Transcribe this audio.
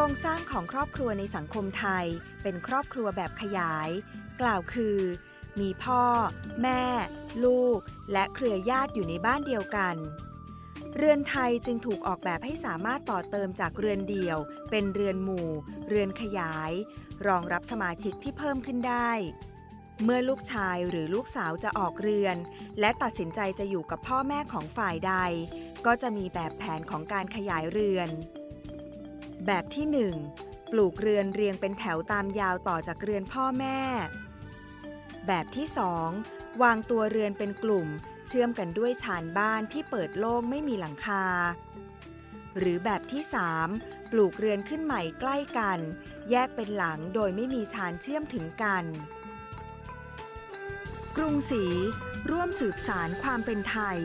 รงสร้างของครอบครัวในสังคมไทย เป็นครอบครัวแบบขยาย กล่าวคือ มีพ่อ แม่ ลูก และเครือญาติอยู่ในบ้านเดียวกัน เรือนไทยจึงถูกออกแบบให้สามารถต่อเติมจากเรือนเดี่ยว เป็นเรือนหมู่ เรือนขยาย รองรับสมาชิกที่เพิ่มขึ้นได้ เมื่อลูกชายหรือลูกสาวจะออกเรือน และตัดสินใจจะอยู่กับพ่อแม่ของฝ่ายใด ก็จะมีแบบแผนของการขยายเรือน แบบที่ 1 ปลูกเรือนเรียงเป็นแถวตามยาวต่อจากเรือนพ่อแม่ แบบที่ 2 วางตัวเรือนเป็นกลุ่ม เชื่อมกันด้วยชานบ้านที่เปิดโล่งไม่มีหลังคา หรือแบบที่ 3 ปลูกเรือนขึ้นใหม่ใกล้กัน แยกเป็นหลังโดยไม่มีชานเชื่อมถึงกัน กรุงศรีร่วมสืบสารความเป็นไทย